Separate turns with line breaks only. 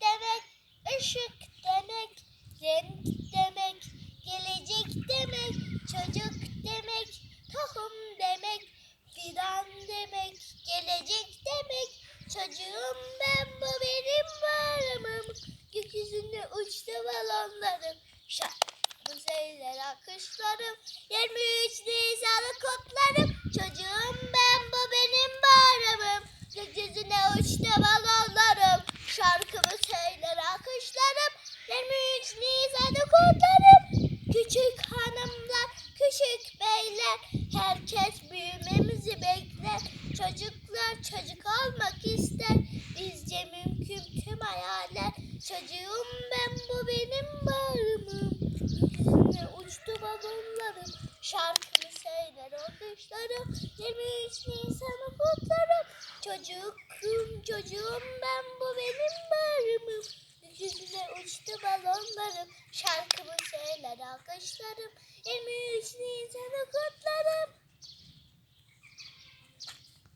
demek, ışık demek, renk demek, gelecek demek, çocuk demek, tohum demek, fidan demek, gelecek demek, çocuğum ben bu benim varımım, gökyüzünde uçtu balonlarım, şarkımı söyler akışlarım, 23 Nisan'ı kutlarım, çocuğum ben bu benim bayramım, gökyüzüne uçtu balonlarım, şarkımı söyler akışlarım, 23 Nisan'ı kutlarım, küçük hanımlar, küçük beyler, herkes büyümemizi bekler, çocuklar çocuk olmak ister, bizce mümkün tüm hayaller, çocuğum ben bu benim bağrımım, gökyüzüne uçtu balonlarım, şarkımı söyler o kuşlarım, 23 Nisan'ı kutlarım, çocuğum çocuğum ben bu benim bağrımım, gökyüzüne uçtu balonlarım, şarkımı söyler alkışlarım, 23 Nisan'ı.